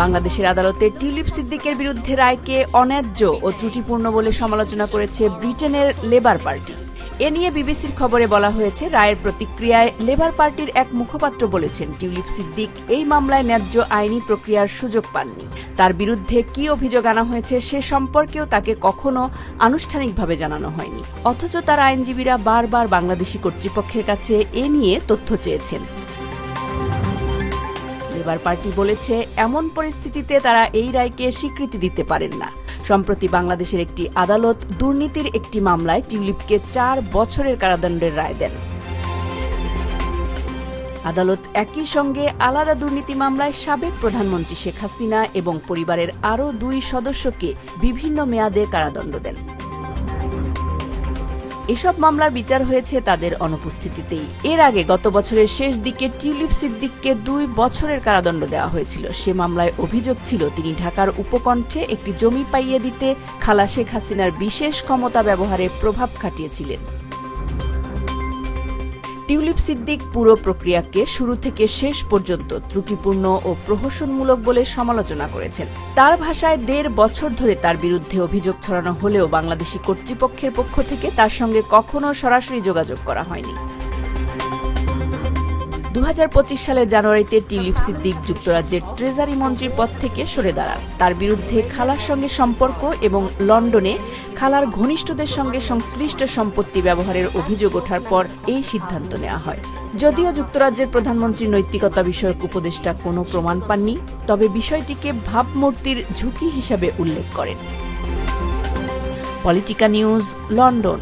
বাংলাদেশের আদালতে টিউলিপ সিদ্দিকের বিরুদ্ধে রায়কে অন্যায্য ও ত্রুটিপূর্ণ বলে সমালোচনা করেছে ব্রিটেনের লেবার পার্টি। এ নিয়ে বিবিসির খবরে বলা হয়েছে, রায়ের প্রতিক্রিয়ায় লেবার পার্টির এক মুখপাত্র বলেছেন, টিউলিপ সিদ্দিক এই মামলায় ন্যায্য আইনি প্রক্রিয়ার সুযোগ পাননি। তার বিরুদ্ধে কি অভিযোগ আনা হয়েছে সে সম্পর্কেও তাকে কখনো আনুষ্ঠানিকভাবে জানানো হয়নি। অথচ তার আইনজীবীরা বারবার বাংলাদেশি কর্তৃপক্ষের কাছে এ নিয়ে তথ্য চেয়েছেন। লেবার পার্টি বলেছে, এমন পরিস্থিতিতে তারা এই রায়কে স্বীকৃতি দিতে পারেন না। সম্প্রতি বাংলাদেশের একটি আদালত দুর্নীতির একটি মামলায় টিউলিপকে চার বছরের কারাদণ্ডের রায় দেন। আদালত একই সঙ্গে আলাদা দুর্নীতি মামলায় সাবেক প্রধানমন্ত্রী শেখ হাসিনা এবং পরিবারের আরও দুই সদস্যকে বিভিন্ন মেয়াদে কারাদণ্ড দেন। এসব মামলার বিচার হয়েছে তাদের অনুপস্থিতিতেই। এর আগে গত বছরের শেষ দিকে টিউলিপ সিদ্দিককে দুই বছরের কারাদণ্ড দেওয়া হয়েছিল। সে মামলায় অভিযোগ ছিল তিনি ঢাকার উপকণ্ঠে একটি জমি পাইয়ে দিতে খালা শেখ হাসিনার বিশেষ ক্ষমতা ব্যবহারে প্রভাব খাটিয়েছিলেন। টিউলিপ সিদ্দিক পুরো প্রক্রিয়াকে শুরু থেকে শেষ পর্যন্ত ত্রুটিপূর্ণ ও প্রহসনমূলক বলে সমালোচনা করেছেন। তার ভাষায় দেড় বছর ধরে তার বিরুদ্ধে অভিযোগ ছড়ানো হলেও বাংলাদেশি কর্তৃপক্ষের পক্ষ থেকে তার সঙ্গে কখনো সরাসরি যোগাযোগ করা হয়নি। দু হাজার পঁচিশ সালের জানুয়ারিতে টিলিপ সিদ্দিক যুক্তরাজ্যের ট্রেজারি মন্ত্রীর পদ থেকে সরে দাঁড়ান। তার বিরুদ্ধে খালার সঙ্গে সম্পর্ক এবং লন্ডনে খালার ঘনিষ্ঠদের সঙ্গে সংশ্লিষ্ট সম্পত্তি ব্যবহারের অভিযোগ ওঠার পর এই সিদ্ধান্ত নেওয়া হয়। যদিও যুক্তরাজ্যের প্রধানমন্ত্রীর নৈতিকতা বিষয়ক উপদেষ্টা কোনো প্রমাণ পাননি, তবে বিষয়টিকে ভাবমূর্তির ঝুঁকি হিসাবে উল্লেখ করেন। Politico news, London.